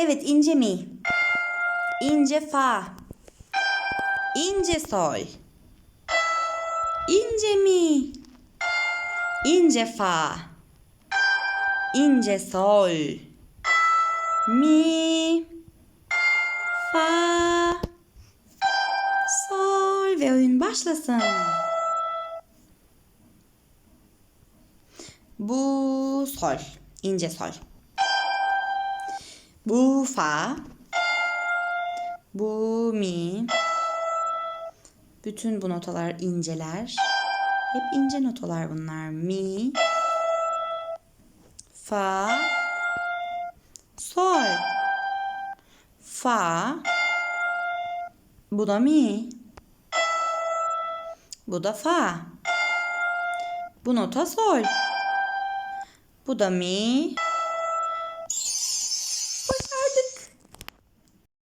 Evet ince mi. İnce fa. İnce sol. İnce mi. İnce fa. İnce sol. Mi. Fa. Sol ve oyun başlasın. Bu sol. ince sol. Bu fa. Bu mi. Bütün bu notalar inceler. Hep ince notalar bunlar. Mi. Fa. Sol. Fa. Bu da mi. Bu da fa. Bu nota sol. Bu da mi.